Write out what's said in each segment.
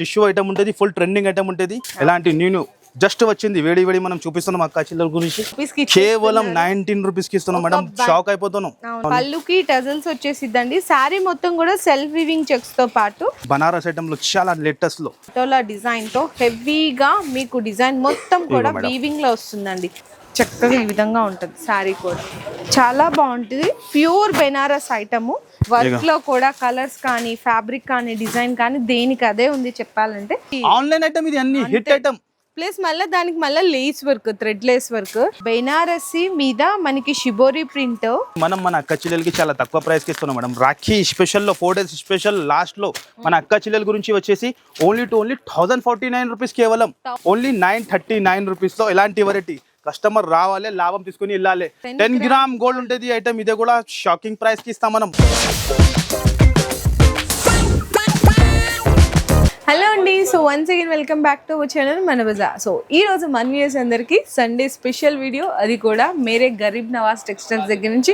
Tissue item ఉంటుంది full trending item ఉంటుంది. ఎలాంటి నేను జస్ట్ వచ్చింది వేడి వేడి మనం చూపిస్తున్నాం అక్క చిల్లర గురించి. కేవలం నైన్టీన్ రూపీస్కి ఇస్తున్నాం మేడం షాక్ అయిపోతున్నాం. పళ్ళుకి టజల్స్ వచ్చేసిద్దండి. శారీ మొత్తం కూడా సెల్ఫ్ వివింగ్ చెక్స్తో పాటు. బనారస్ ఐటమ్లో చాలా లేటెస్ట్లో. డిజైన్తో హెవీగా మీకు డిజైన్ మొత్తం కూడా. వీవింగ్లో వస్తుందండి. చక్కగా ఈ విధంగా ఉంటుంది శారీ కూడా. చాలా బాగుంటుంది. ప్యూర్ బెనారస్ ఐటమ్ వర్క్లో కూడా కలర్స్ కానీ ఫ్యాబ్రిక్ కానీ డిజైన్ కానీ దేనికి అదే ఉంది చెప్పాలంటే. ఆన్లైన్ ఐటమ్ ఇది అన్ని హిట్ ఐటమ్ ప్లస్ మళ్ళీ దానికి మళ్ళీ lace work thread lace work Banarasi మీద మనకి షిబోరి ప్రింట్ మనం మన అక్క చెల్లెలకి చాలా తక్కువ ప్రైస్కి ఇస్తున్నాం మేడం. రాఖీ స్పెషల్లో ఫోర్ డేస్ స్పెషల్ లాస్ట్లో మన అక్క చెల్లెల గురించి వచ్చేసి only to only thousand forty nine rupees కేవలం. ఓన్లీ నైన్ థర్టీ నైన్ రూపీస్లో ఎలాంటి వెరైటీ కస్టమర్ రావాలి లాభం తీసుకుని వెళ్ళాలి. టెన్ గ్రామ్ గోల్డ్ ఉంటుంది ఐటమ్ ఇదే కూడా షాకింగ్ ప్రైస్కి ఇస్తాం మనం. హలో అండి. So once again welcome back to our channel మన బజా సో ఈ రోజు మన వ్యూస్ అందరికి సండే స్పెషల్ వీడియో అది కూడా మేరే గరీబ్ నవాజ్ టెక్స్టైల్స్ దగ్గర నుంచి.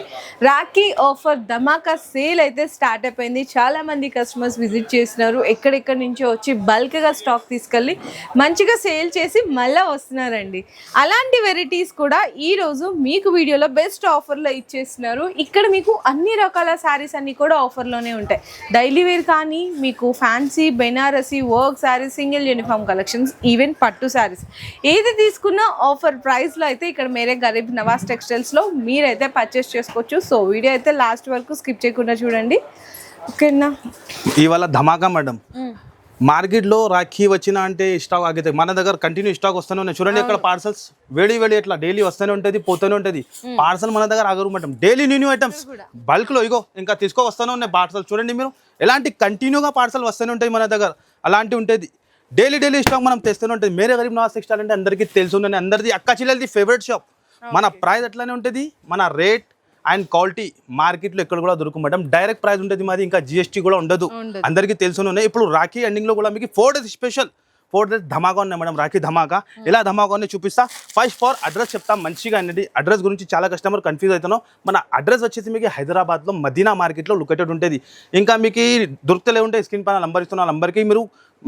రాఖీ ఆఫర్ ధమాకా సేల్ అయితే స్టార్ట్ అయిపోయింది. చాలా మంది కస్టమర్స్ విజిట్ చేసినారు. ఎక్కడెక్కడి నుంచో వచ్చి బల్క్గా స్టాక్ తీసుకెళ్ళి మంచిగా సేల్ చేసి మళ్ళీ వస్తున్నారండి. అలాంటి వెరైటీస్ కూడా ఈ రోజు మీకు వీడియోలో బెస్ట్ ఆఫర్లో ఇచ్చేస్తున్నారు ఇక్కడ మీకు అన్ని రకాల శారీస్ అన్నీ కూడా ఆఫర్లోనే ఉంటాయి. డైలీ వేర్ కానీ మీకు fancy Banarasi work saris single uniform collections even పట్టు శారీస్ ఏది తీసుకున్నా ఆఫర్ ప్రైస్లో అయితే ఇక్కడ మేరే గరీబ్ నవాజ్ టెక్స్టైల్స్లో మీరైతే పర్చేస్ చేసుకోవచ్చు. సో వీడియో అయితే లాస్ట్ వరకు స్కిప్ చేయకుండా చూడండి. ఓకేనా ఇవాళ ధమాకా మేడం. మార్కెట్లో రాఖీ వచ్చిన అంటే స్టాక్ ఆగితే మన దగ్గర కంటిన్యూ స్టాక్ వస్తూనే ఉన్నాయి. చూడండి ఇక్కడ పార్సల్స్ వేడి వేడి ఇట్లా డైలీ వస్తూనే ఉంటది పోతూనే ఉంటది. పార్సల్ మన దగ్గర ఆగరు మేడం. డైలీ న్యూ ఐటమ్స్ బల్క్లో ఇగో ఇంకా తీసుకో వస్తూనే ఉన్నాయి పార్సల్ చూడండి మీరు ఎలాంటి కంటిన్యూగా పార్సల్ వస్తూనే ఉంటాయి మన దగ్గర. అలాంటి ఉంటుంది. డైలీ డైలీ స్టాక్ మనం తెస్తూనే ఉంటుంది. మేరే గరీబ్ నవాజ్ టెక్స్టైల్ అంటే అందరికీ తెలుసు అందరిది అక్క చెల్లెలది ఫేవరెట్ షాప్ మన ప్రైస్ ఎట్లానే ఉంటుంది మన రేట్ అండ్ క్వాలిటీ మార్కెట్లో ఎక్కడ కూడా దొరుకు మేడం. డైరెక్ట్ ప్రైస్ ఉంటుంది మాది ఇంకా జిఎస్టీ కూడా ఉండదు. అందరికీ తెలుసునే ఇప్పుడు రాఖీ ఎండింగ్లో కూడా మీకు four days special four days ధమాకా ఉన్నాయి మేడం రాఖీ ధమాకా. ఎలా ధమాకా ఉన్నాయి చూపిస్తా. ఫస్ట్ ఫోర్ అడ్రస్ చెప్తా మంచిగా అండి. అడ్రస్ గురించి చాలా కస్టమర్ కన్ఫ్యూజ్ అవుతున్నాం. మన అడ్రస్ వచ్చేసి మీకు హైదరాబాద్లో మదీనా మార్కెట్లో లొకేటెడ్ ఉంటుంది ఇంకా మీకు దొరుకుతలే ఉంటే స్క్రీన్ పైన నంబర్ ఇస్తున్న నంబర్కి మీరు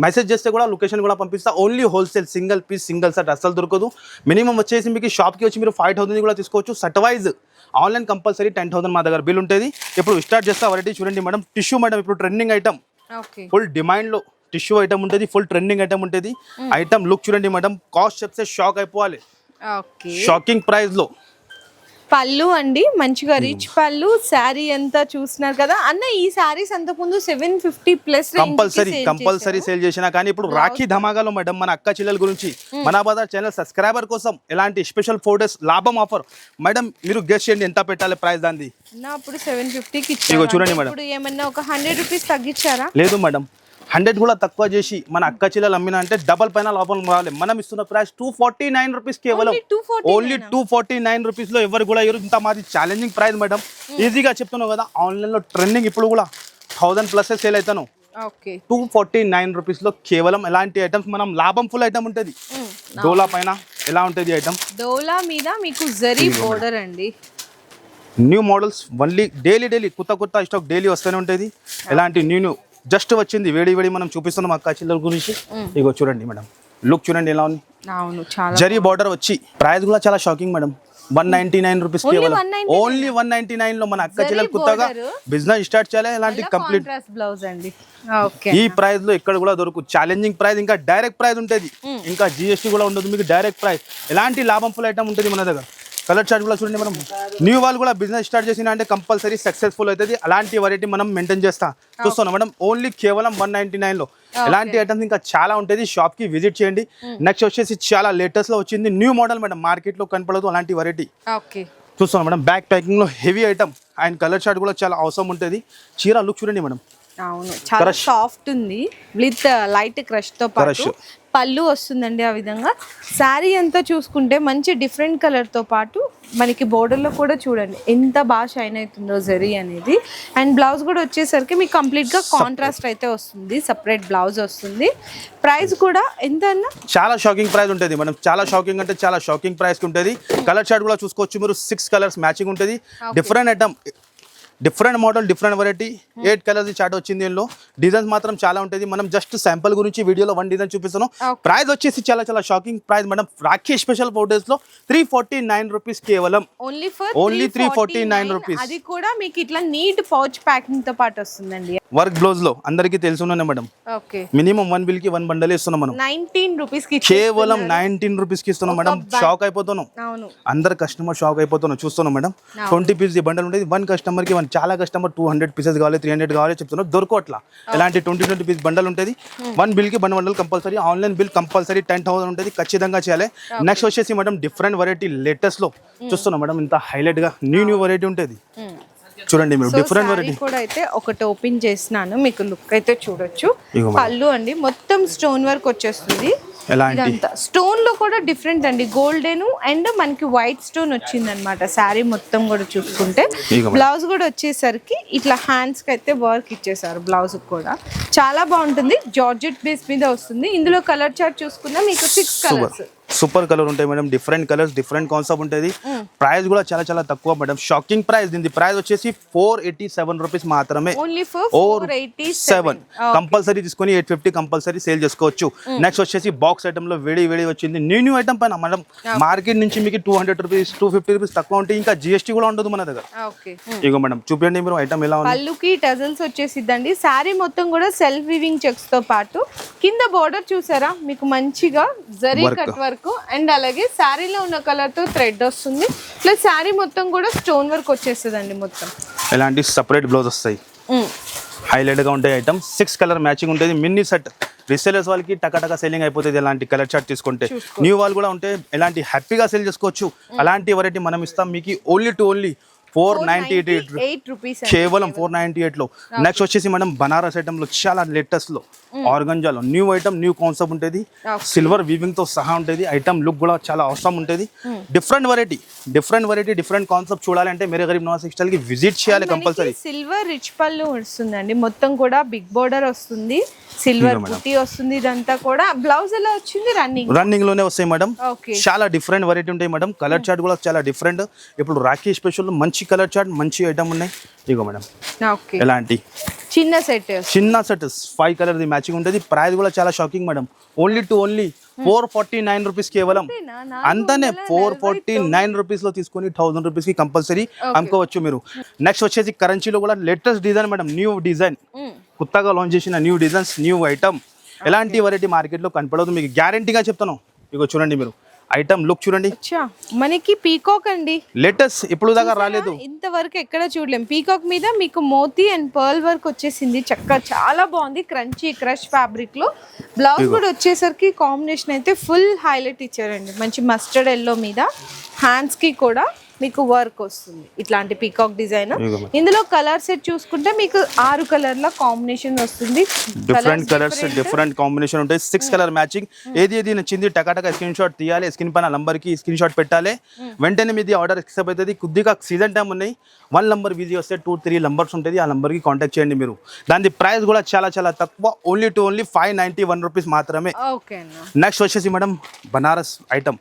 మెసేజ్ చేస్తే కూడా లొకేషన్ కూడా పంపిస్తా. Only wholesale single piece single set అస్సలు దొరకదు. మినిమం వచ్చేసి మీకు షాప్కి వచ్చి మీరు ఫైవ్ థౌసండ్ కూడా తీసుకోవచ్చు. Set wise online compulsory ten thousand మా దగ్గర బిల్ ఉంటుంది. ఇప్పుడు స్టార్ట్ చేస్తా వెరైటీ చూడండి మేడం. టిష్యూ మేడం ఇప్పుడు ట్రెండింగ్ ఐటమ్ ఫుల్ డిమాండ్లో టిష్యూ ఐటమ్ ఉంటుంది ఫుల్ ట్రెండింగ్ ఐటమ్ ఉంటుంది. ఐటమ్ లుక్ చూడండి మేడం. కాస్ట్ చెప్తే షాక్ అయిపోవాలి. షాకింగ్ ప్రైస్లో. పళ్ళు అండి మంచిగా రిచ్ పళ్ళు శారీ అంతా చూస్తున్నారు కదా. అన్న ఈ శారీస్ అంతకుముందు seven fifty plus compulsory compulsory sale చేసినా కానీ ఇప్పుడు రాఖీ ధమాకాలో మేడం మన అక్క చెల్లెల గురించి మన బజార్ ఛానల్ సబ్స్క్రైబర్ కోసం ఎలాంటి స్పెషల్ ఫోర్ డేస్ లాభం ఆఫర్ మేడం మీరు గెస్ట్ చేయండి ఎంత పెట్టాలి ప్రైస్ దాన్ని సెవెన్ ఫిఫ్టీకి చూడండి మేడం. ఇప్పుడు ఏమన్నా ఒక హండ్రెడ్ రూపీస్ తగ్గించారా? లేదు మేడం. హండ్రెడ్ కూడా తక్కువ చేసి మన అక్క చెల్లెలు అమ్మిన అంటే డబల్ పైన లాభం రావాలి మనం ఇస్తున్న price two forty nine rupees కేవలం. Only 249 only two forty nine రూపీస్లో ఎవరు కూడా ఎవరు ఇంత మాది ఛాలెంజింగ్ ప్రైస్ మేడం ఈజీగా చెప్తున్నావు కదా ఆన్లైన్లో ట్రెండింగ్ ఇప్పుడు కూడా థౌసండ్ ప్లస్ సేల్ అవుతాను టూ ఫార్టీ నైన్ రూపీస్లో కేవలం ఎలాంటి ఐటమ్స్ మనం లాభం ఫుల్ ఐటమ్ ఉంటుంది. డోలా పైన ఎలా ఉంటుంది ఐటమ్ డోలా మీద మీకు జరీ బోర్డర్ అండి. New models only daily daily కొత్త కొత్త స్టాక్ డైలీ వస్తూనే ఉంటుంది. ఎలాంటి న్యూ న్యూ జస్ట్ వచ్చింది. వేడి వేడి మనం చూపిస్తున్నాం అక్క చిల్లర గురించి. ఇగో చూడండి మేడం. లుక్ చూడండి ఎలా ఉంది. జరీ బార్డర్ వచ్చి ప్రైస్ కూడా చాలా shocking madam. One ninety nine rupees కేవలం. 199 ఓన్లీ వన్ నైన్టీ నైన్లో మన అక్క చెల్లెలు కొత్తగా. బిజినెస్ స్టార్ట్ చేయాలి. ఎలాంటి కంప్లీట్ బ్లౌజ్ అండి. ఈ ప్రైస్లో ఎక్కడ కూడా దొరుకు. ఛాలెంజింగ్ ప్రైస్ ఇంకా డైరెక్ట్ ప్రైస్ ఉంటుంది. ఇంకా జిఎస్టీ కూడా ఉండదు. మీకు డైరెక్ట్ ప్రైస్ ఎలాంటి లాభం ఫుల్ ఐటమ్ ఉంటుంది మన దగ్గర? కలర్ చార్ట్ కూడా చూడండి మనం. న్యూ వాళ్ళు కూడా బిజినెస్ స్టార్ట్ చేసిన అంటే కంపల్సరీ సక్సెస్ఫుల్ అవుతుంది. అలాంటి వెరైటీ మనం మెయింటైన్ చేస్తాం. చూస్తున్నాం మేడం ఓన్లీ కేవలం వన్ నైన్టీ నైన్లో ఎలాంటి ఐటమ్స్ ఇంకా చాలా ఉంటుంది. షాప్కి విజిట్ చేయండి నెక్స్ట్ వచ్చేసి చాలా లేటెస్ట్లో వచ్చింది. న్యూ మోడల్ మేడం మార్కెట్లో కనపడదు అలాంటి వెరైటీ ఓకే. చూస్తున్నాం madam back ప్యాకింగ్లో heavy item and colour chart కూడా చాలా అవసరం ఉంటుంది. చీర లుక్ చూడండి మేడం. అవును. చాలా సాఫ్ట్ ఉంది. విత్ లైట్ క్రష్తో పాటు. పళ్ళు వస్తుందండి ఆ విధంగా. శారీ అంతా చూసుకుంటే మంచి డిఫరెంట్ కలర్తో పాటు మనకి border లో కూడా చూడండి. ఎంత బాగా షైన్ అవుతుందో జరీ అనేది. అండ్ బ్లౌజ్ కూడా వచ్చేసరికి మీకు complete గా కాంట్రాస్ట్ అయితే వస్తుంది. సపరేట్ బ్లౌజ్ వస్తుంది. ప్రైస్ కూడా ఎంత అన్న? చాలా షాకింగ్ ప్రైస్ ఉంటుంది మనం చాలా షాకింగ్ అంటే చాలా షాకింగ్ ప్రైస్ ఉంటుంది. కలర్ చార్ట్ కూడా చూసుకోవచ్చు మీరు. సిక్స్ కలర్స్ మ్యాచింగ్ ఉంటుంది. Different item different model different variety eight colours chart వచ్చింది దీనిలో డిజైన్స్ మాత్రం చాలా ఉంటుంది మనం జస్ట్ శాంపుల్ గురించి వీడియోలో వన్ డిజైన్ చూపిస్తున్నాం. Okay. ప్రైస్ వచ్చేసి చాలా చాలా shocking price madam Rakhi special ఫోటోస్లో three forty nine rupees కేవలం. Only for Only 349 rupees. అది కూడా మీకు ఇట్లా నీట్ పౌచ్ ప్యాకింగ్తో పాటు వస్తుందండి. వర్క్ బ్లౌజ్లో అందరికీ తెలుసున్నానే మేడం ఓకే మినిమం వన్ బిల్కి వన్ బండల్ ఇస్తున్నాం మనం. నైన్టీన్ రూపీస్కి కేవలం నైన్టీన్ రూపీస్కి ఇస్తున్నాం మేడం షాక్ అయిపోతున్నాం. అందరు కస్టమర్ షాక్ అయిపోతున్నాం. చూస్తున్నాం మేడం ట్వంటీ పీస్ బండల్ ఉండేది. వన్ కస్టమర్కి వన్ చాలా కస్టమర్ టూ హండ్రెడ్ పీసెస్ కావాలి త్రీ హండ్రెడ్ కావాలి చెప్తున్నారు. దొరకట్లా. ఎలాంటి ట్వంటీ ట్వంటీ పీస్ బండల్ ఉంటుంది. One బిల్కి one bundle compulsory online bill compulsory ten thousand ఉంటుంది. ఖచ్చితంగా చేయాలి. నెక్స్ట్ వచ్చేసి మేడం డిఫరెంట్ వెరైటీ లేటెస్ట్లో చూస్తున్నాం మేడం ఇంత హైలైట్గా న్యూ న్యూ వెరైటీ ఉంటుంది. చూడండి మీరు డిఫరెంట్ వెరైటీ కూడా అయితే ఒకటి ఓపెన్ చేసినాను మీకు లుక్ అయితే చూడొచ్చు. పళ్ళు అండి మొత్తం స్టోన్ వర్క్ వచ్చేస్తుంది. ఇదంతా స్టోన్లో కూడా డిఫరెంట్ అండి గోల్డెన్ అండ్ మనకి వైట్ స్టోన్ వచ్చింది అనమాట శారీ మొత్తం కూడా చూసుకుంటే. బ్లౌజ్ కూడా వచ్చేసరికి ఇట్లా హ్యాండ్స్కి అయితే వర్క్ ఇచ్చేసారు బ్లౌజ్ కూడా. చాలా బాగుంటుంది జార్జెట్ బేస్ మీద వస్తుంది. ఇందులో కలర్ చార్ట్ చూసుకున్నా మీకు సిక్స్ కలర్స్ సూపర్ కలర్ ఉంటాయి madam different colours different concept ఉంటుంది. ప్రైస్ కూడా చాలా చాలా తక్కువ మేడం. షాకింగ్ ప్రైస్ దీని ప్రైస్ వచ్చేసి ఫోర్ ఎయిటీ సెవెన్ రూపీస్ మాత్రమే ఫర్ సెవెన్ కంపల్సరీ తీసుకొని ఎయిట్ ఫిఫ్టీ కంపల్సరీ సేల్ చేసుకోవచ్చు. నెక్స్ట్ వచ్చేసి బాక్స్ ఐటమ్లో వేడి వేడి వచ్చింది. న్యూ న్యూ ఐటమ్ పైన మేడం మార్కెట్ నుంచి మీకు two hundred rupees two fifty rupees తక్కువ ఉంటే ఇంకా జిఎస్టీ కూడా ఉండదు మన దగ్గర. ఓకే ఇగో మేడం చూపించండి మీరు ఐటమ్ ఎలా ఉంది. పళ్ళుకి టజల్స్ వచ్చేసిద్దండి. శారీ మొత్తం కూడా సెల్ఫ్ వివింగ్ చెక్స్తో పాటు. కింద బోర్డర్ చూసారా? మీకు మంచిగా జరీ. కట్ వర్క్ అండ్ అలాగే శారీలో ఉన్న కలర్తో థ్రెడ్ వస్తుంది. ప్లస్ శారీ మొత్తం కూడా స్టోన్ వర్క్ వచ్చేస్తుందండి మొత్తం. ఎలాంటి సపరేట్ బ్లౌజ్ వస్తాయి. హైలైట్గా ఉంటాయి ఐటమ్ సిక్స్ కలర్ మ్యాచింగ్ ఉంటుంది. మినీ సెట్ రీసెలర్స్ వాళ్ళకి టకాటకా సెల్లింగ్ అయిపోతుంది ఎలాంటి కలర్ చార్ట్ తీసుకుంటే. న్యూ వాళ్ళు కూడా ఉంటే ఎలాంటి హ్యాపీగా సెల్ చేసుకోవచ్చు. అలాంటి వెరైటీ మనం ఇస్తాం. మీకు only to only four ninety eight rupees కేవలం ఫోర్ నైన్టీ ఎయిట్లో నెక్స్ట్ వచ్చేసి మేడం బనారస్ ఐటమ్లో చాలా లేటెస్ట్లో ఆర్గంజాలో. న్యూ ఐటమ్ న్యూ కాన్సెప్ట్ ఉంటుంది. సిల్వర్ వీవింగ్తో సహా ఉంటుంది. ఐటమ్ లుక్ కూడా చాలా అవసరం ఉంటుంది. Different variety different variety different concept చూడాలంటే మేరే గరీబ్ నవాజ్ టెక్స్టైల్కి విజిట్ చేయాలి కంపల్సరీ సిల్వర్ రిచ్ పళ్ళు వస్తుందండి. మొత్తం కూడా బిగ్ బోర్డర్ వస్తుంది. సిల్వర్. బుట్టి వస్తుంది ఇదంతా కూడా. బ్లౌజ్ ఎలా వచ్చింది? రన్నింగ్ రన్నింగ్లోనే వస్తాయి మేడం. చాలా డిఫరెంట్ వెరైటీ ఉంటాయి మేడం. కలర్ చార్ట్ కూడా చాలా డిఫరెంట్ ఇప్పుడు రాఖీ స్పెషల్ మంచి కలర్ చార్ట్ మంచి ఐటమ్ ఉన్నాయి. ఇగో మేడం. ఎలాంటి? చిన్న సెట్. చిన్న set five colour the matching ఉంటుంది. ప్రైస్ కూడా చాలా shocking madam. Only to only four forty nine rupees కేవలం. అంతనే ఫోర్ ఫార్టీ నైన్ రూపీస్లో తీసుకొని థౌసండ్ రూపీస్కి కంపల్సరీ అమ్ముకోవచ్చు మీరు. నెక్స్ట్ వచ్చేసి కరెన్సీలో కూడా latest design madam new design. కొత్తగా లాంచ్ చేసిన న్యూ డిజైన్స్ న్యూ ఐటమ్. ఎలాంటి వెరైటీ మార్కెట్లో కనపడదు. మీకు గ్యారంటీగా చెప్తాను. ఇగో చూడండి మీరు. ఐటమ్ లుక్ చూడండి. మనకి పీకాక్ అండి. లేటెస్ట్ ఇప్పుడు దాకా రాలేదు. ఇంతవరకు ఎక్కడ చూడలేం. పీకాక్ మీద మీకు మోతీ అండ్ పర్ల్ వర్క్ వచ్చేసింది. చక్కగా చాలా బాగుంది. క్రంచీ క్రష్ ఫ్యాబ్రిక్లో. బ్లౌజ్ కూడా వచ్చేసరికి కాంబినేషన్ అయితే ఫుల్ హైలైట్ ఇచ్చారండి. మంచి మస్టర్డ్ ఎల్లో మీద. హ్యాండ్స్కి కూడా మీకు వర్క్ వస్తుంది. ఇట్లాంటి పీకాక్ డిజైన్ ఇందులో కలర్ సెట్ చూసుకుంటే మీకు ఆరు కలర్ల కాంబినేషన్ వస్తుంది. డిఫరెంట్ కలర్స్ డిఫరెంట్ కాంబినేషన్ ఉంటాయి. సిక్స్ కలర్ మ్యాచింగ్ ఏది ఏది నచ్చింది టకాటక స్క్రీన్ షాట్ తీయాలి స్క్రీన్ పైన నంబర్కి స్క్రీన్ షాట్ పెట్టాలి. వెంటనే మీది ఆర్డర్ ఎక్సెప్ట్ అవుతుంది. కొద్దిగా సీజన్ టైం ఉన్నాయి. వన్ నంబర్ బిజీ వస్తే టూ త్రీ నంబర్స్ ఉంటుంది ఆ number కి కాంటాక్ట్ చేయండి మీరు. దాని ప్రైస్ కూడా చాలా చాలా తక్కువ. Only to only five ninety one rupees మాత్రమే. నెక్స్ట్ వచ్చేసి madam Banaras item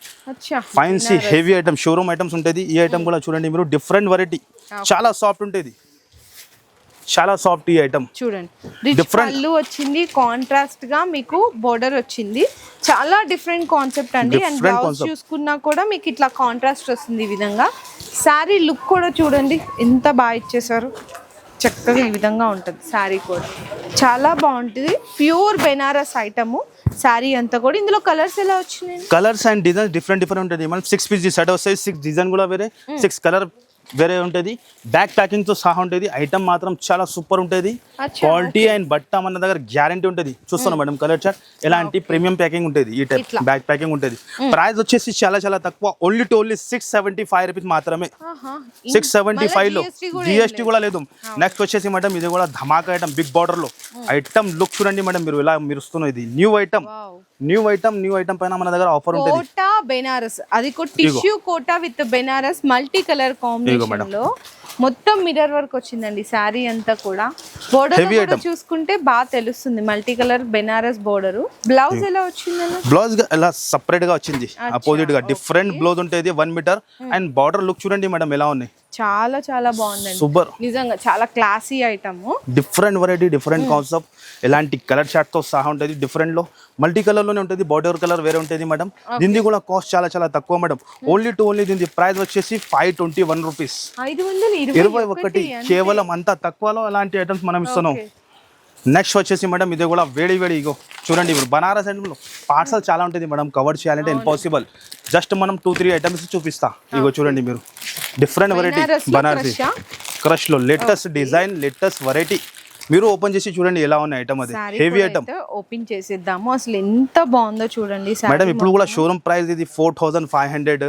fancy heavy item showroom items ఉంటుంది. ఈ ఐటమ్ కూడా చూడండి మీరు. డిఫరెంట్ వెరైటీ చాలా సాఫ్ట్ ఉంటుంది. చాలా సాఫ్ట్ ఈ ఐటమ్ చూడండి. పళ్ళు వచ్చింది. కాంట్రాస్ట్గా మీకు బోర్డర్ వచ్చింది. చాలా డిఫరెంట్ కాన్సెప్ట్ అండి. And blouse. చూసుకున్నా కూడా మీకు ఇట్లా కాంట్రాస్ట్ వస్తుంది ఈ విధంగా. శారీ లుక్ కూడా చూడండి. ఎంత బాగా ఇచ్చేసారు. చక్కగా ఈ విధంగా ఉంటుంది. శారీ కూడా. చాలా బాగుంటుంది. Pure Banaras item. శారీ అంతా కూడా. ఇందులో కలర్స్ ఎలా వచ్చినాయి? Colours and designs different different ఉంటుంది మనం సిక్స్ పీస్ సెట్ వస్తాయి సిక్స్ డిజైన్ కూడా వేరే. సిక్స్ కలర్ వేరే ఉంటుంది. బ్యాక్ ప్యాకింగ్తో సహా ఉంటుంది. ఐటమ్ మాత్రం చాలా సూపర్ ఉంటుంది. క్వాలిటీ అండ్ బట్ట మన దగ్గర గ్యారంటీ ఉంటుంది. చూస్తున్నాం మేడం కలర్ చార్ట్ ఎలాంటి ప్రీమియం ప్యాకింగ్ ఉంటుంది ఈ టైప్. బ్యాక్ ప్యాకింగ్ ఉంటుంది. ప్రైస్ వచ్చేసి చాలా చాలా తక్కువ. Only to only six seventy five rupees మాత్రమే. సిక్స్ సెవెంటీ ఫైవ్లో. జిఎస్టీ కూడా లేదు. నెక్స్ట్ వచ్చేసి మేడం ఇది కూడా ధమాకా ఐటమ్ బిగ్ బార్డర్లో. ఐటమ్ లుక్ చూడండి మేడం మీరు ఇలా మెరుస్తున్న ఇది. New item. New item new item పైన మన దగ్గర ఆఫర్ ఉంటుంది. కోటా బెనారస్. అది కూడా tissue Kota with Benares multi colour combination మొత్తం మిర్రర్ వర్క్ వచ్చిందండి శారీ అంతా కూడా. బోర్డర్. చూసుకుంటే బాగా తెలుస్తుంది multi colour Benares border blouse ఎలా వచ్చిందన్న? బ్లౌజ్ ఇలా సపరేట్గా వచ్చింది? అపోజిట్గా డిఫరెంట్ బ్లౌజ్ ఉంటుంది one metre and border look చూడండి మేడం ఎలా ఉన్నాయి. చాలా చాలా బాగుందండి. సూపర్. నిజంగా చాలా classy item. Different variety different concept ఎలాంటి కలర్ షార్ట్తో సహా ఉంటుంది. డిఫరెంట్లో మల్టీ కలర్లోనే ఉంటుంది. బార్డర్ కలర్ వేరే ఉంటుంది మేడం దీనికి కూడా కాస్ట్ చాలా చాలా తక్కువ మేడం ఓన్లీ టు ఓన్లీ దీని ప్రైస్ వచ్చేసి ఫైవ్ ట్వంటీ వన్ రూపీస్ ఇరవై ఒకటి కేవలం అంత తక్కువలో అలాంటి ఐటమ్స్ మనం ఇస్తున్నాం. నెక్స్ట్ వచ్చేసి మేడం ఇది కూడా వేడి వేడి ఇగో. చూడండి ఇప్పుడు బనారస్ అంటే పార్సల్ చాలా ఉంటుంది మేడం కవర్ చేయాలంటే ఇంపాసిబుల్ జస్ట్ మనం టూ త్రీ ఐటమ్స్ చూపిస్తా. ఇగో చూడండి మీరు. డిఫరెంట్ వెరైటీ బనారసి crush ఆ? క్రష్లో లేటెస్ట్ డిజైన్ లేటెస్ట్ వెరైటీ మీరు ఓపెన్ చేసి చూడండి ఎలా ఉన్న ఐటమ్ అది. హెవీ ఐటమ్ ఓపెన్ చేసేద్దాము. అసలు ఎంత బాగుందో చూడండి మేడం ఇప్పుడు కూడా షోరూమ్ ప్రైస్ ఇది four thousand five hundred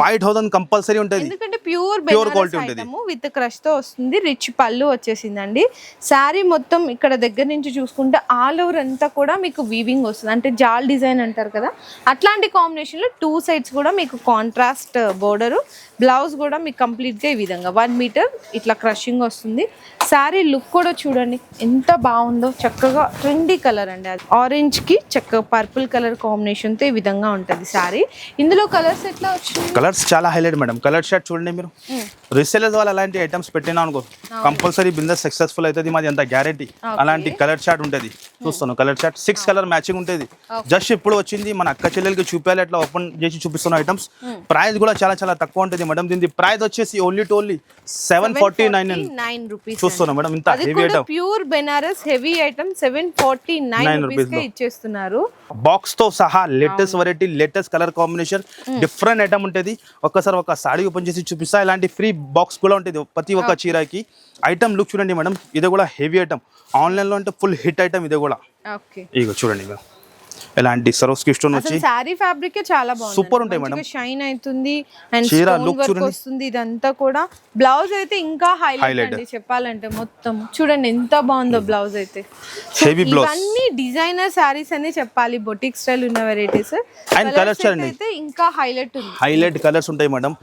five thousand compulsory ఉంటుంది. ఎందుకంటే ప్యూర్ Pure quality ఉంటుంది. విత్ క్రష్తో వస్తుంది రిచ్ పళ్ళు వచ్చేసిందండి. శారీ మొత్తం ఇక్కడ దగ్గర నుంచి చూసుకుంటే ఆల్ ఓవర్ అంతా కూడా మీకు వీవింగ్ వస్తుంది. అంటే జాల్ డిజైన్ అంటారు కదా. అట్లాంటి కాంబినేషన్లో టూ సైడ్స్ కూడా మీకు కాంట్రాస్ట్ బోర్డర్ బ్లౌజ్ కూడా మీకు కంప్లీట్గా ఈ విధంగా. వన్ మీటర్ ఇట్లా క్రషింగ్ వస్తుంది. శారీ లుక్ కూడా చూడండి ఎంత బాగుందో. చక్కగా ట్రెండీ కలర్ అండి అది. ఆరెంజ్కి చక్కగా పర్పుల్ కలర్ కాంబినేషన్తో ఈ విధంగా ఉంటది శారీ ఇందులో కలర్స్ ఎట్లా వచ్చింది కలర్స్ చాలా హైలైట్ మేడం కలర్ షర్ట్ చూడండి మీరు. రీసెలర్స్ వాళ్ళు అలాంటి ఐటమ్స్ పెట్టినా అనుకో కంపల్సరీ బిజినెస్ సక్సెస్ఫుల్ అవుతుంది మాది అంత గ్యారంటీ అలాంటి కలర్ షార్ట్ ఉంటుంది. చూస్తాను colour chart six colour matching ఉంటుంది. జస్ట్ ఇప్పుడు వచ్చింది మన అక్క చెల్లెలకి అట్లా ఓపెన్ చేసి చూపిస్తున్న ఐటమ్స్ ప్రైస్ కూడా చాలా చాలా తక్కువ ఉంటుంది మేడం. దీని ప్రైస్ వచ్చేసి only to only seven forty nine nine rupees చూస్తున్నాం మేడం ఇంత heavy item pure Benares heavy item seven forty nine rupees. ఇచ్చేస్తున్నారు. బాక్స్తో సహా latest variety latest colour combination different item ఉంటుంది. ఒక్కసారి ఒక సాడీ ఓపెన్ చేసి చూపిస్తా. ఇలాంటి ఫ్రీ బాక్స్ కూడా ఉంటుంది ప్రతి ఒక్క చీరకి. ఐటమ్ లుక్ చూడండి మేడం. ఇది కూడా హెవీ ఐటమ్ ఆన్లైన్లో అంటే ఫుల్ హిట్ ఐటమ్ ఇది కూడా. ఇగో చూడండి మేడం ఎలాంటి సరోస్కి స్టోన్ వచ్చి శారీ ఫ్యాబ్రిక్ చాలా బాగుంది. Super ఉంటాయి మేడం. షైన్ అవుతుంది అండ్ చీర చూడండి. వస్తుంది ఇదంతా కూడా. బ్లౌజ్ అయితే ఇంకా హైలైట్. అండి చెప్పాలంటే మొత్తం. చూడండి ఎంత బాగుందో బ్లౌజ్ అయితే. So, Heavy blouse. ఇవన్నీ డిజైనర్ శారీస్ అని చెప్పాలి. బొటిక్ స్టైల్ ఉన్న వెరైటీస్ colours చూడండి. అయితే ఇంకా హైలైట్ ఉంది. హైలైట్ కలర్స్ ఉంటాయి మేడం.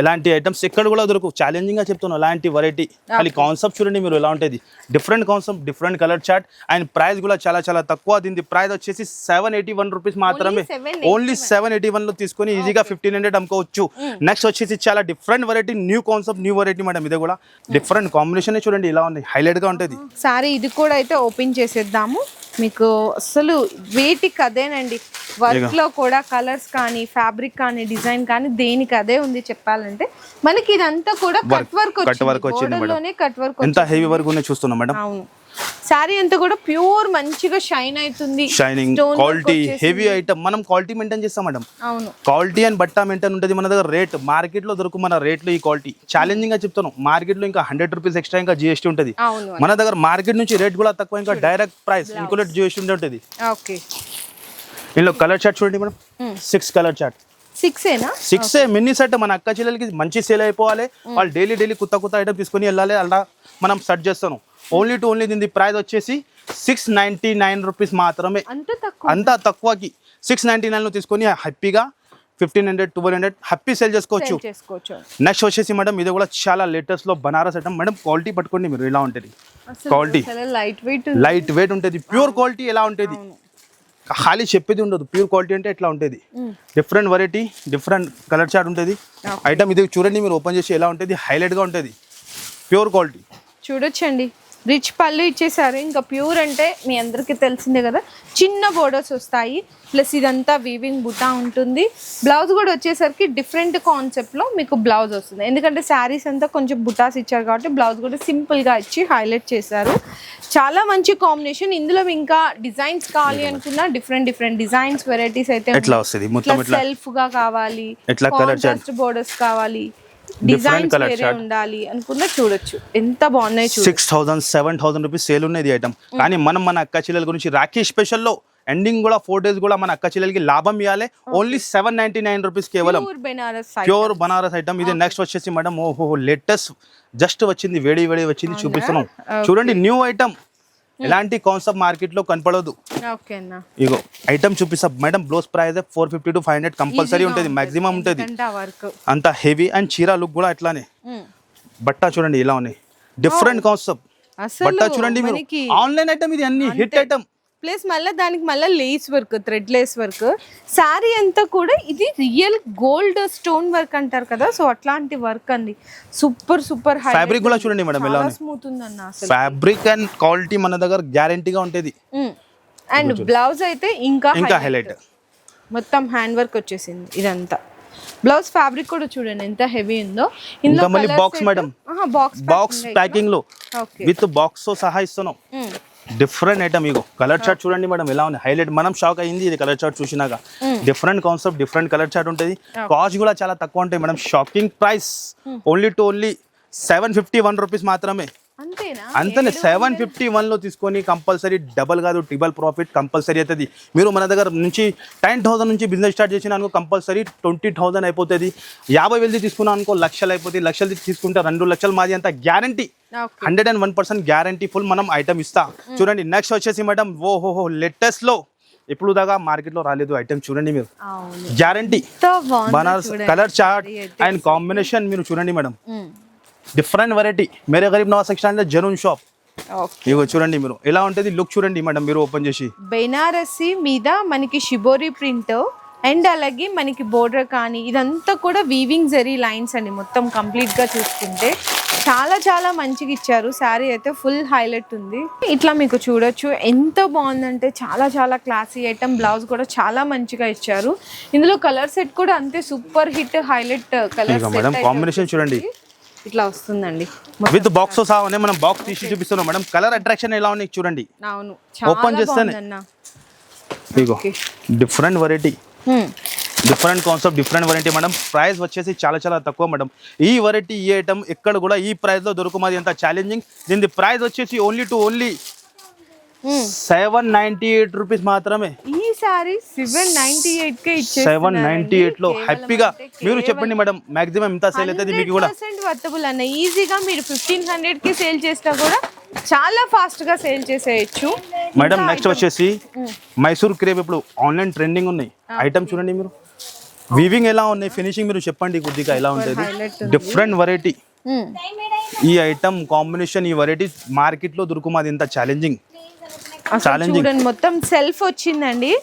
ఎలాంటి ఐటమ్స్ ఎక్కడ కూడా దొరకు ఛాలెంజింగ్గా చెప్తున్నాను అలాంటి వెరైటీ ఖాళీ కాన్సెప్ట్ చూడండి మీరు ఎలా ఉంటుంది. Different concept different colour chart and price కూడా చాలా చాలా తక్కువ. దీని ప్రైస్ వచ్చేసి సెవెన్ ఎయిటీ వన్ రూపీస్ మాత్రమే. 781. ఓన్లీ సెవెన్ ఎయిటీ వన్లో తీసుకొని ఈజీగా ఫిఫ్టీన్ హండ్రెడ్ అమ్ముకోవచ్చు. నెక్స్ట్ వచ్చేసి చాలా different variety new concept new variety madam ఇది కూడా డిఫరెంట్ కాంబినేషన్ చూడండి ఇలా ఉంది. హైలైట్గా ఉంటుంది. సారీ ఇది కూడా అయితే ఓపెన్ చేసేద్దాము. మీకు అసలు వేటికి అదేనండి? వర్క్లో కూడా కలర్స్ కానీ ఫ్యాబ్రిక్ కానీ డిజైన్ కానీ దేనికి అదే ఉంది చెప్పాలంటే. మనకి ఇదంతా కూడా కట్ వర్క్ work వచ్చింది. కట్ వర్క్ ఎంత హెవీ వర్క్ ఉన్నాయి చూస్తున్నాం మేడం అవును. సారీ అంతా కూడా ప్యూర్ మంచిగా షైన్ అవుతుంది. Shining quality. హెవీ ఐటమ్ మనం క్వాలిటీ మెయింటైన్ చేస్తాం మేడం అవును. క్వాలిటీ అండ్ బట్ట మెయింటైన్ ఉంటుంది మన దగ్గర రేట్ మార్కెట్లో దొరుకు మన రేట్లో ఈ క్వాలిటీ ఛాలెంజింగ్గా చెప్తాను మార్కెట్లో ఇంకా హండ్రెడ్ రూపీస్ ఎక్స్ట్రా ఇంకా జిఎస్టీ ఉంటుంది. మన దగ్గర మార్కెట్ నుంచి రేట్ కూడా తక్కువ ఇంకా డైరెక్ట్ ప్రైస్ ఇంక్లూడెడ్ జిఎస్టీ ఉంటుంది. ఓకే ఇందులో కలర్ చార్ట్ చూడండి madam six colour chart six six mini set మన అక్క చెల్లెలకి మంచి సేల్ అయిపోవాలి. వాళ్ళు డైలీ డైలీ కొత్త కొత్త ఐటమ్ తీసుకొని వెళ్ళాలి అలా మనం సెట్ చేస్తాను. ఓన్లీ టు ఓన్లీ దీని ప్రైస్ వచ్చేసి సిక్స్ నైంటీ నైన్ రూపీస్ మాత్రమే. అంత తక్కువ? అంతా తక్కువకి. సిక్స్ నైంటీ నైన్లో తీసుకొని హ్యాపీగా fifteen hundred twelve hundred happy sale చేసుకోవచ్చు. నెక్స్ట్ వచ్చేసి మేడం ఇది కూడా చాలా లేటెస్ట్లో బనారస్ ఐటమ్ మేడం క్వాలిటీ పట్టుకోండి మీరు ఇలా ఉంటుంది? Quality light weight light weight ఉంటుంది. ప్యూర్ క్వాలిటీ ఎలా ఉంటుంది? ఖాళీ చెప్పేది ఉండదు. ప్యూర్ క్వాలిటీ అంటే ఎట్లా ఉంటుంది? Different variety different colour chart ఉంటుంది. ఐటమ్ ఇది చూడండి మీరు ఓపెన్ చేసి ఎలా ఉంటుంది? హైలైట్గా ఉంటుంది. ప్యూర్ క్వాలిటీ చూడొచ్చండి. రిచ్ పళ్ళు ఇచ్చేసారు. ఇంకా ప్యూర్ అంటే మీ అందరికీ తెలిసిందే కదా చిన్న బోర్డర్స్ వస్తాయి. ప్లస్ ఇదంతా వీవింగ్ బుటా ఉంటుంది. బ్లౌజ్ కూడా వచ్చేసరికి డిఫరెంట్ కాన్సెప్ట్లో మీకు బ్లౌజ్ వస్తుంది. ఎందుకంటే శారీస్ అంతా కొంచెం బుటాస్ ఇచ్చారు కాబట్టి బ్లౌజ్ కూడా సింపుల్గా ఇచ్చి హైలైట్ చేశారు. చాలా మంచి కాంబినేషన్. ఇందులో ఇంకా డిజైన్స్ కావాలి అనుకున్నా డిఫరెంట్ డిఫరెంట్ డిజైన్స్ వెరైటీస్ అయితే ఎట్లా వస్తుంది? మొత్తం ఇట్లా సెల్ఫ్గా కావాలి? బోర్డర్స్ కావాలి. డిజైన్స్ వేరే. ఉండాలి అనుకున్నా చూడొచ్చు. ఎంత బాగున్నాయి six thousand seven thousand rupees sale ఉన్నది ఐటమ్ కానీ మనం మన అక్క చెల్లెల గురించి రాఖీ స్పెషల్లో ఎండింగ్ కూడా ఫోర్ డేస్ కూడా మన అక్క చెల్లెలకి లాభం ఇవ్వాలి only seven ninety nine rupees కేవలం. Pure Benares pure Banaras item ఇది నెక్స్ట్ వచ్చేసి మేడం ఓహో లేటెస్ట్ జస్ట్ వచ్చింది వేడి వేడి వచ్చింది చూపిస్తున్నాం. చూడండి న్యూ ఐటమ్ ఎలాంటి కాన్సెప్ట్ మార్కెట్లో కనపడదు ఇగో ఐటమ్ చూపిస్తా. Madam blouse price four fifty to five hundred compulsory ఉంటుంది మాక్సిమం ఉంటుంది. అంత హెవీ అండ్ చీర లుక్ కూడా అట్లానే. బట్ట చూడండి ఇలా ఉన్నాయి. డిఫరెంట్ కాన్సెప్ట్ అసలు బట్ట చూడండి మీరు. ఆన్లైన్ ఐటమ్ ఇది అన్ని హిట్ ఐటమ్ ప్లస్ మళ్ళీ దానికి మళ్ళీ lace work thread lace work sari అంతా కూడా ఇది రియల్ గోల్డ్ స్టోన్ వర్క్ అంటారు కదా సో అట్లాంటి వర్క్ అండి. సూపర్ సూపర్ హై ఫ్యాబ్రిక్ కూడా చూడండి మేడం ఎలా ఉంది? స్మూత్ ఉందన్న అసలు. ఫ్యాబ్రిక్ అండ్ క్వాలిటీ మన దగ్గర గ్యారంటీగా ఉంటుంది. అండ్ బ్లౌజ్ అయితే ఇంకా ఇంకా. హైలైట్ మొత్తం హ్యాండ్ వర్క్ వచ్చేసింది ఇదంతా. బ్లౌజ్ ఫ్యాబ్రిక్ కూడా చూడండి ఎంత హెవీ ఉందో. ఇంకా మళ్ళీ box madam. బాక్స్ బాక్స్ ప్యాకింగ్లో. ఓకే. విత్ బాక్స్తో సహా ఇస్తున్నాం. డిఫరెంట్ ఐటమ్ ఇగో. కలర్ చార్ట్ చూడండి మేడం ఎలా ఉంది? హైలైట్ మనం షాక్ అయింది ఇది కలర్ చార్ట్ చూసినాక. Different concept different colour chart ఉంటుంది. కాస్ట్ కూడా చాలా తక్కువ ఉంటాయి madam. Shocking price only two only seven fifty one rupees మాత్రమే. అంతేనా? సెవెన్ ఫిఫ్టీ వన్లో తీసుకొని కంపల్సరీ డబల్ కాదు ట్రిబల్ ప్రాఫిట్ కంపల్సరీ అవుతుంది. మీరు మన దగ్గర నుంచి టెన్ థౌసండ్ నుంచి బిజినెస్ స్టార్ట్ చేసిన అనుకో కంపల్సరీ ట్వంటీ థౌసండ్ అయిపోతుంది. యాభై వేలది తీసుకున్నా అనుకో లక్షలు అయిపోతుంది. లక్షలది తీసుకుంటే రెండు లక్షలు మాది అంత guarantee hundred and one percent guarantee full మనం ఐటమ్ ఇస్తా. చూడండి నెక్స్ట్ వచ్చేసి మేడం ఓ హో హో లేటెస్ట్లో ఇప్పుడు దాకా మార్కెట్లో రాలేదు ఐటమ్ చూడండి మీరు. Guarantee Banaras. Colour chart and combination మీరు చూడండి madam. Different variety Mere Garib Nawaz section అంటే జరూన్ షాప్ ఇగో చూడండి మీరు. ఎలా ఉంటుంది? లుక్ చూడండి మేడం మీరు ఓపెన్ చేసి. బెనారసి మీద మనకి షిబోరి ప్రింట్ అండ్ అలాగే మనకి బోర్డర్ కానీ ఇదంతా కూడా వీవింగ్ జరీ లైన్స్ అండి మొత్తం కంప్లీట్గా చూసుకుంటే. చాలా చాలా మంచిగా ఇచ్చారు. శారీ అయితే ఫుల్ హైలైట్ ఉంది. ఇట్లా మీకు చూడొచ్చు. ఎంత బాగుందంటే చాలా చాలా క్లాసీ ఐటమ్ బ్లౌజ్ కూడా చాలా మంచిగా ఇచ్చారు. ఇందులో కలర్ సెట్ కూడా అంతే super hit highlight colour combination చూడండి. ఇట్లా వస్తుందండి. విత్ బాక్స్ సహా మనం బాక్స్ తీసి చూపిస్తున్నాం. మేడం కలర్ అట్రాక్షన్ ఎలా ఉంది చూడండి. అవును. Open చేస్తేనే. Different variety. Different concept different variety madam price వచ్చేసి చాలా చాలా తక్కువ మేడం ఈ వెరైటీ ఈ ఐటమ్ ఎక్కడ కూడా ఈ ప్రైస్లో దొరకమది ఎంత ఛాలెంజింగ్ దీని ప్రైస్ వచ్చేసి only to only seven ninety eight rupees మాత్రమే. ఈ సారీ సెవెన్ నైన్టీ ఎయిట్ కే సెవెన్ నైన్టీ ఎయిట్లో హ్యాపీగా. మీరు చెప్పండి మేడం మాక్సిమం ఎంత సేల్ అవుతుంది మీకు కూడా? వర్తబుల్ అన్న. ఈజీగా మీరు ఫిఫ్టీన్ హండ్రెడ్కి సేల్ చేసినా కూడా చాలా ఫాస్ట్గా సేల్ చేసేయచ్చు. మేడం నెక్స్ట్ వచ్చేసి మైసూర్ క్రేప్ ఇప్పుడు ఆన్లైన్ ట్రెండింగ్ ఉన్నాయి. ఐటమ్ చూడండి మీరు. వీవింగ్ ఎలా ఉన్నాయి? ఫినిషింగ్ మీరు చెప్పండి కొద్దిగా ఎలా ఉంటుంది. డిఫరెంట్ వెరైటీ ఈ ఐటమ్ కాంబినేషన్ ఈ వెరైటీ మార్కెట్లో దొరుకుమాది ఇంత ఛాలెంజింగ్. చూడండి మొత్తం సెల్ఫ్ వచ్చిందండి.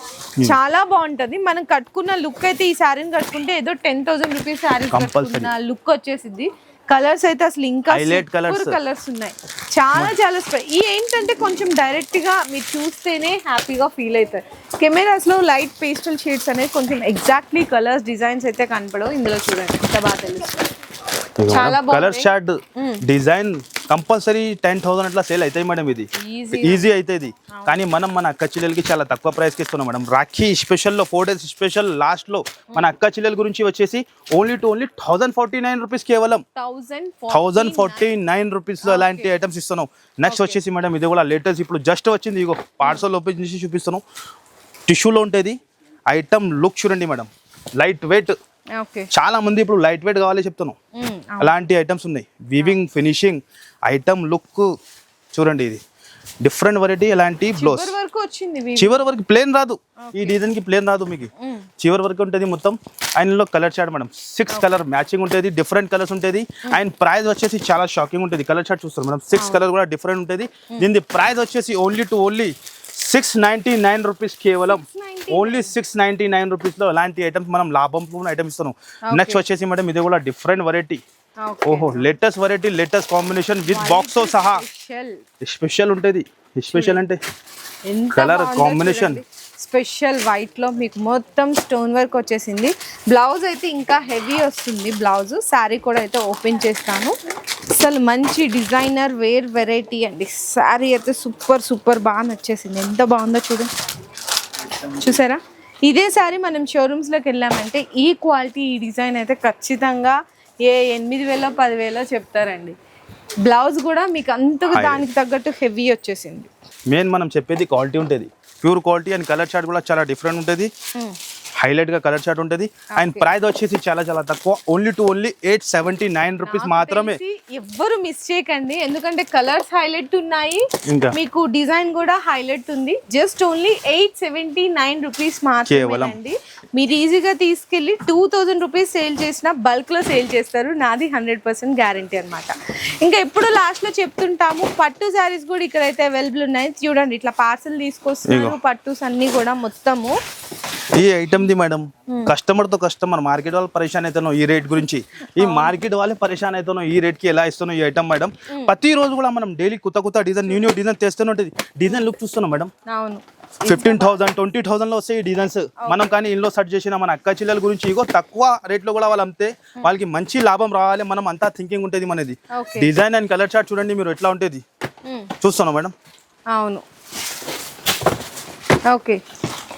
చాలా బాగుంటది. మనం కట్టుకున్న లుక్ అయితే ఈ శారీని కట్టుకుంటే ఏదో టెన్ థౌసండ్ రూపీస్ శారీ. కట్టుకున్న లుక్ వచ్చేసింది కలర్స్ అయితే అసలు ఇంకా colours. కలర్స్ ఉన్నాయి. చాలా చాలా స్పె- ఈ ఏంటంటే కొంచెం డైరెక్ట్గా మీరు చూస్తేనే హ్యాపీగా ఫీల్ అవుతారు. కెమెరాస్లో లైట్ పేస్టల్ షేడ్స్ అనేది కొంచెం ఎగ్జాక్ట్లీ కలర్స్ డిజైన్స్ అయితే కనపడవు. ఇందులో చూడండి ఎంత బాగా తెలుస్తుంది. చాలా కలర్ బాగుంది. Chart design compulsory ten thousand అట్లా సేల్ అవుతాయి మేడం ఇది. ఈజీ అవుతుంది కానీ మనం మన అక్క చెల్లెలకి చాలా తక్కువ ప్రైస్కి ఇస్తున్నాం మేడం. రాఖీ స్పెషల్లో ఫోర్ డేస్ స్పెషల్ లాస్ట్లో మన అక్క చెల్లెల గురించి వచ్చేసి only to only thousand forty nine rupees కేవలం థౌసండ్ ఫార్టీ నైన్ రూపీస్లో అలాంటి ఐటమ్స్ ఇస్తున్నాం. నెక్స్ట్ వచ్చేసి మేడం ఇది కూడా లేటెస్ట్ ఇప్పుడు జస్ట్ వచ్చింది. ఇగో పార్సల్ ఓపెన్ చేసి చూపిస్తున్నాం. టిష్యూలో ఉంటుంది. ఐటమ్ లుక్ చూడండి మేడం. లైట్ వెయిట్ చాలా మంది ఇప్పుడు లైట్ వెయిట్ కావాలి చెప్తున్నాం. అలాంటి ఐటమ్స్ ఉన్నాయి. వీవింగ్ ఫినిషింగ్ ఐటమ్ లుక్ చూడండి ఇది. డిఫరెంట్ వెరైటీ ఎలాంటి బ్లౌజ్ చివరి వరకు ప్లేన్ రాదు. ఈ డిజైన్కి ప్లేన్ రాదు మీకు. మ్మ్. చివరి వరకు ఉంటుంది మొత్తం. ఆయనలో colour chart madam six colour matching ఉంటుంది డిఫరెంట్ కలర్స్ ఉంటుంది. అండ్ ప్రైస్ వచ్చేసి చాలా షాకింగ్ ఉంటుంది. కలర్ చార్ట్ చూస్తారు మేడం సిక్స్ కలర్ కూడా డిఫరెంట్ ఉంటుంది. దీని ప్రైస్ వచ్చేసి only to only six ninety nine rupees కేవలం. ఓన్లీ సిక్స్ నైన్టీ నైన్ రూపీస్లో ఎలాంటి ఐటమ్స్ మనం లాభం ఐటమ్స్ ఇస్తున్నాం. నెక్స్ట్ వచ్చేసి మేడం ఇది కూడా డిఫరెంట్ వెరైటీ ఓహో latest variety latest combination with box సహా. స్పెషల్ ఉంటుంది. స్పెషల్ అంటే combination. చూడండి. స్పెషల్ వైట్లో మీకు మొత్తం స్టోన్ వర్క్ వచ్చేసింది. బ్లౌజ్ అయితే ఇంకా హెవీ వస్తుంది. బ్లౌజ్ శారీ కూడా అయితే ఓపెన్ చేస్తాను. అసలు మంచి డిజైనర్ వేర్ వెరైటీ అండి. శారీ అయితే సూపర్ సూపర్ బాగా నచ్చేసింది. ఎంత బాగుందో చూడండి చూసారా? ఇదే శారీ మనం షోరూమ్స్లోకి వెళ్ళామంటే ఈ క్వాలిటీ ఈ డిజైన్ అయితే ఖచ్చితంగా ఏ ఎనిమిది వేలో పదివేలో చెప్తారండి. బ్లౌజ్ కూడా మీకు అంతకు దానికి తగ్గట్టు హెవీ వచ్చేసింది. మెయిన్ మనం చెప్పేది క్వాలిటీ ఉంటుంది. Pure quality and colour chart కూడా చాలా డిఫరెంట్ ఉంటుంది. హైలైట్గా కలర్ షార్ట్ ఉంటుంది. అండ్ ప్రైస్ వచ్చేసి చాలా చాలా తక్కువ. Only to only eight seventy nine rupees మాత్రమే. ఎవ్వరు మిస్ చేయకండి. ఎందుకంటే కలర్స్ హైలైట్ ఉన్నాయి. ఇంకా. మీకు డిజైన్ కూడా హైలైట్ ఉంది. Just only eight seventy nine rupees మాత్రమే. అండి మీరు ఈజీగా తీసుకెళ్ళి టూ థౌజండ్ రూపీస్ సేల్ చేసిన బల్క్లో సేల్ చేస్తారు. నాది హండ్రెడ్ పర్సెంట్ గ్యారంటీ అనమాట ఇంకా ఎప్పుడు లాస్ట్లో చెప్తుంటాము పట్టు శారీస్ కూడా ఇక్కడైతే అవైలబుల్ ఉన్నాయి. చూడండి ఇట్లా పార్సల్ తీసుకొస్తున్నారు పట్టుస్ అన్ని కూడా మొత్తము. ఈ ఐటమ్ ది మేడం? కస్టమర్తో కస్టమర్ మార్కెట్ వాళ్ళు పరేషాన్ అవుతాను ఈ రేట్ గురించి. ఈ మార్కెట్ వాళ్ళే పరేషాన్ అవుతాను ఈ రేట్కి ఎలా ఇస్తున్నాం ఈ ఐటమ్ మేడం. ప్రతి రోజు కూడా మనం డైలీ కొత్త కొత్త డిజైన్ న్యూ న్యూ డిజైన్ తెస్తూనే ఉంటుంది. డిజైన్ లుక్ చూస్తున్నాం మేడం. ఫిఫ్టీన్ థౌసండ్ ట్వంటీ థౌసండ్లో వస్తాయి ఈ డిజైన్స్. మనం కానీ ఇంట్లో సెర్చ్ చేసిన మన అక్క చెల్లెల గురించి ఇగో తక్కువ రేట్లో కూడా వాళ్ళు అమ్మితే వాళ్ళకి మంచి లాభం రావాలి. మనం అంతా థింకింగ్ ఉంటుంది మనది. డిజైన్ అండ్ కలర్ చార్ట్ చూడండి మీరు ఎట్లా ఉంటుంది. చూస్తున్నాం మేడం. అవును. ఓకే.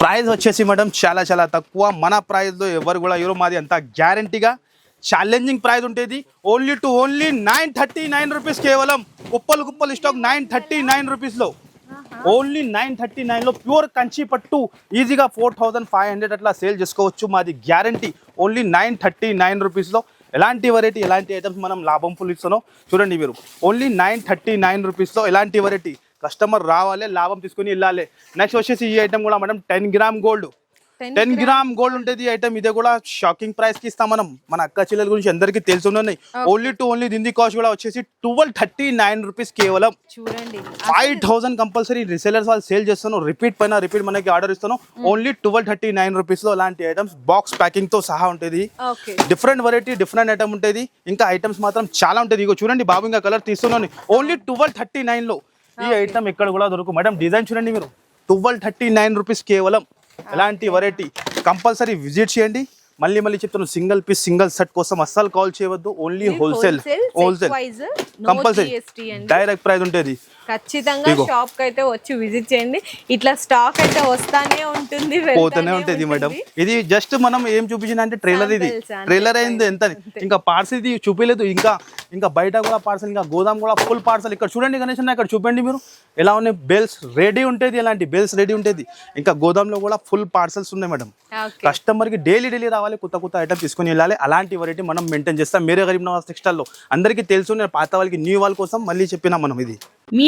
ప్రైస్ వచ్చేసి మేడం చాలా చాలా తక్కువ. మన ప్రైస్లో ఎవరు కూడా ఎవరు మాది అంత గ్యారంటీగా ఛాలెంజింగ్ ప్రైస్ ఉంటుంది only to only nine thirty nine rupees కేవలం కుప్పలు కుప్పలు స్టాక్ నైన్ థర్టీ నైన్ రూపీస్లో ఓన్లీ నైన్ థర్టీ నైన్లో ప్యూర్ కంచి పట్టు ఈజీగా ఫోర్ థౌజండ్ ఫైవ్ హండ్రెడ్ అట్లా సేల్ చేసుకోవచ్చు. మాది guarantee only nine thirty nine రూపీస్లో ఎలాంటి వెరైటీ ఎలాంటి ఐటమ్స్ మనం లాభం ఫుల్ ఇస్తున్నాం చూడండి మీరు. ఓన్లీ నైన్ థర్టీ నైన్ రూపీస్లో ఎలాంటి వెరైటీ కస్టమర్ రావాలి లాభం తీసుకొని వెళ్ళాలి. నెక్స్ట్ వచ్చేసి ఈ ఐటమ్ కూడా madam ten gram gold ten gram gold ఉంటుంది ఈ ఐటమ్ ఇదే కూడా షాకింగ్ ప్రైస్కి ఇస్తాం మనం. మన అక్క చెల్లెల గురించి అందరికీ తెలుసున్నాయి ఓన్లీ టు ఓన్లీ దింది కాస్ట్ కూడా వచ్చేసి ట్వెల్వ్ థర్టీ నైన్ రూపీస్ కేవలం. చూడండి. ఫైవ్ థౌసండ్ కంపల్సరీ రిసెలర్స్ వాళ్ళు సేల్ చేస్తాను రిపీట్ పైన రిపీట్ మనకి ఆర్డర్ ఇస్తాను ఓన్లీ ట్వెల్వ్ థర్టీ నైన్ రూపీస్లో అలాంటి ఐటమ్స్ బాక్స్ ప్యాకింగ్తో సహా ఉంటుంది. డిఫరెంట్ వెరైటీ డిఫరెంట్ ఐటమ్ ఉంటుంది. ఇంకా ఐటమ్స్ మాత్రం చాలా ఉంటుంది. ఇగో చూడండి బాబు ఇంకా కలర్ తీస్తున్నాను. ఓన్లీ ట్వెల్వ్ థర్టీ నైన్లో ఈ ఐటమ్ ఎక్కడ కూడా దొరుకు. మేడం డిజైన్ చూడండి మీరు. ట్వెల్వ్ థర్టీ నైన్ రూపీస్ కేవలం ఎలాంటి వెరైటీ కంపల్సరీ విజిట్ చేయండి. మళ్ళీ మళ్ళీ చెప్తున్నాను సింగిల్ పీస్ సింగిల్ సెట్ కోసం అస్సలు కాల్ చేయవద్దు. Only wholesale wholesale compulsory direct price ఉంటుంది. ఖచ్చితంగా షాప్కి అయితే వచ్చి విజిట్ చేయండి. ఇట్లా స్టాక్ అయితే వస్తానే ఉంటుంది పోతూనే ఉంటుంది మేడం. ఇది జస్ట్ మనం ఏం చూపించిన అంటే ట్రైలర్ ఇది. ట్రైలర్ అయింది ఎంత ఇంకా పార్సల్ ఇది చూపించలేదు ఇంకా ఇంకా బయట కూడా పార్సల్ ఇంకా గోదాం కూడా ఫుల్ పార్సల్ ఇక్కడ చూడండి గణేష్ అన్న ఇక్కడ చూపండి మీరు. ఎలా ఉన్నాయి? బెల్స్ రెడీ ఉంటుంది ఎలాంటి బెల్స్ రెడీ ఉంటుంది. ఇంకా గోదాంలో కూడా ఫుల్ పార్సల్స్ ఉన్నాయి మేడం. ఓకే కస్టమర్కి డైలీ డైలీ రావాలి కొత్త కొత్త ఐటమ్ తీసుకొని వెళ్ళాలి. అలాంటి వెరైటీ మనం మెయింటైన్ చేస్తాం. మీరే గరీబ్ నవాజ్ టెక్స్టైల్లో అందరికీ తెలుసు నేను పాత వాళ్ళకి న్యూ వాళ్ళ కోసం మళ్ళీ చెప్పినా మనం ఇది. మీ